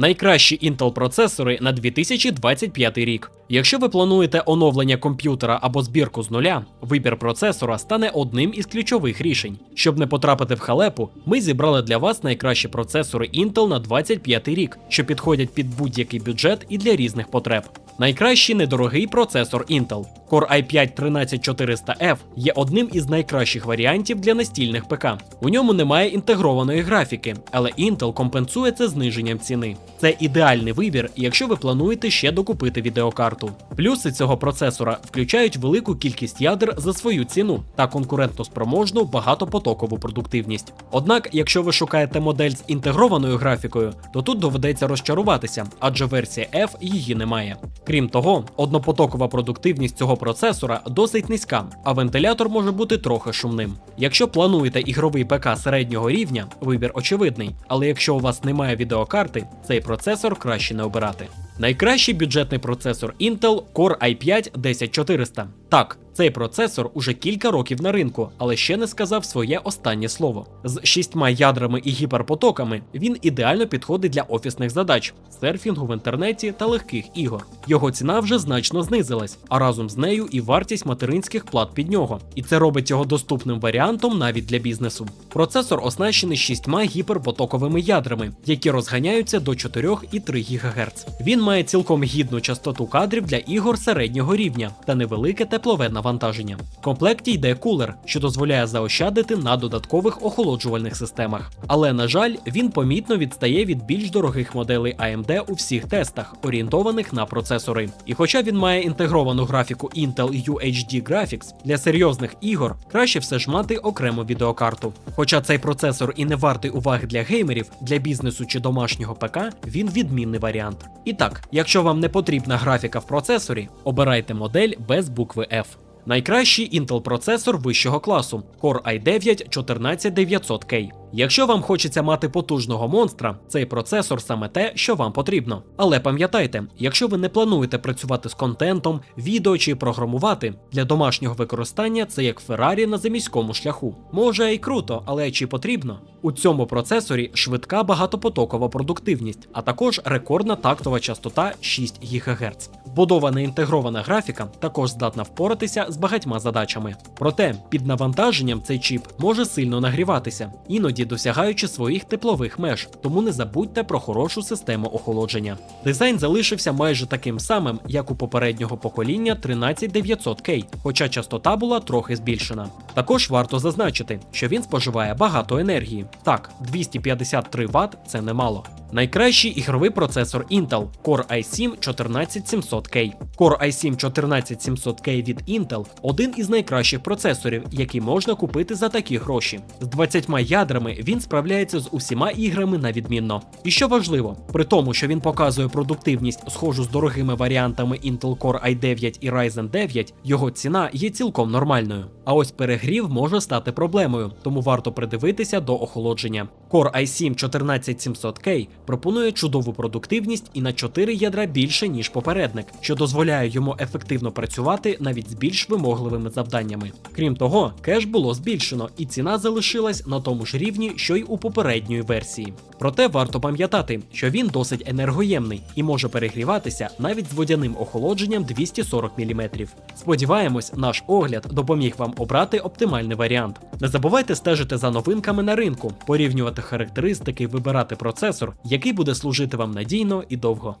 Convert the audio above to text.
Найкращі Intel процесори на 2025 рік. Якщо ви плануєте оновлення комп'ютера або збірку з нуля, вибір процесора стане одним із ключових рішень. Щоб не потрапити в халепу, ми зібрали для вас найкращі процесори Intel на 25 рік, що підходять під будь-який бюджет і для різних потреб. Найкращий недорогий процесор Intel. Core i5 13400F є одним із найкращих варіантів для настільних ПК. У ньому немає інтегрованої графіки, але Intel компенсує це зниженням ціни. Це ідеальний вибір, якщо ви плануєте ще докупити відеокарту. Плюси цього процесора включають велику кількість ядер за свою ціну та конкурентоспроможну багатопотокову продуктивність. Однак, якщо ви шукаєте модель з інтегрованою графікою, то тут доведеться розчаруватися, адже версія F її немає. Крім того, однопотокова продуктивність цього процесора досить низька, а вентилятор може бути трохи шумним. Якщо плануєте ігровий ПК середнього рівня, вибір очевидний, але якщо у вас немає відеокарти, цей процесор краще не обирати. Найкращий бюджетний процесор Intel Core i5 10400. Так, цей процесор уже кілька років на ринку, але ще не сказав своє останнє слово. З шістьма ядрами і гіперпотоками він ідеально підходить для офісних задач, серфінгу в інтернеті та легких ігор. Його ціна вже значно знизилась, а разом з нею і вартість материнських плат під нього. І це робить його доступним варіантом навіть для бізнесу. Процесор оснащений шістьма гіперпотоковими ядрами, які розганяються до 4,3 ГГц. Він має цілком гідну частоту кадрів для ігор середнього рівня та невелике теплове навантаження. В комплекті йде кулер, що дозволяє заощадити на додаткових охолоджувальних системах. Але на жаль, він помітно відстає від більш дорогих моделей AMD у всіх тестах, орієнтованих на процесори. І хоча він має інтегровану графіку Intel UHD Graphics, для серйозних ігор краще все ж мати окрему відеокарту. Хоча цей процесор і не вартий уваги для геймерів, для бізнесу чи домашнього ПК, він відмінний варіант. І так, якщо вам не потрібна графіка в процесорі, обирайте модель без букви F. Найкращий Intel процесор вищого класу Core i9 14900K. Якщо вам хочеться мати потужного монстра, цей процесор саме те, що вам потрібно. Але пам'ятайте, якщо ви не плануєте працювати з контентом, відео чи програмувати, для домашнього використання це як Феррарі на заміському шляху. Може і круто, але чи потрібно? У цьому процесорі швидка багатопотокова продуктивність, а також рекордна тактова частота 6 ГГц. Вбудована інтегрована графіка також здатна впоратися з багатьма задачами. Проте під навантаженням цей чіп може сильно нагріватися, іноді досягаючи своїх теплових меж, тому не забудьте про хорошу систему охолодження. Дизайн залишився майже таким самим, як у попереднього покоління 13900K, хоча частота була трохи збільшена. Також варто зазначити, що він споживає багато енергії. Так, 253 Вт це немало. Найкращий ігровий процесор Intel Core i7 14700K. Core i7 14700K від Intel один із найкращих процесорів, які можна купити за такі гроші. З 20 ядрами він справляється з усіма іграми на відмінно. І що важливо, при тому, що він показує продуктивність, схожу з дорогими варіантами Intel Core i9 і Ryzen 9, його ціна є цілком нормальною. А ось перегрів може стати проблемою, тому варто придивитися до охолодження. Core i7 14700K пропонує чудову продуктивність і на 4 ядра більше, ніж попередник, що дозволяє йому ефективно працювати навіть з більш вимогливими завданнями. Крім того, кеш було збільшено, і ціна залишилась на тому ж рівні, що й у попередньої версії. Проте варто пам'ятати, що він досить енергоємний і може перегріватися навіть з водяним охолодженням 240 мм. Сподіваємось, наш огляд допоміг вам обрати оптимальний варіант. Не забувайте стежити за новинками на ринку, порівнювати характеристики вибирати процесор, який буде служити вам надійно і довго.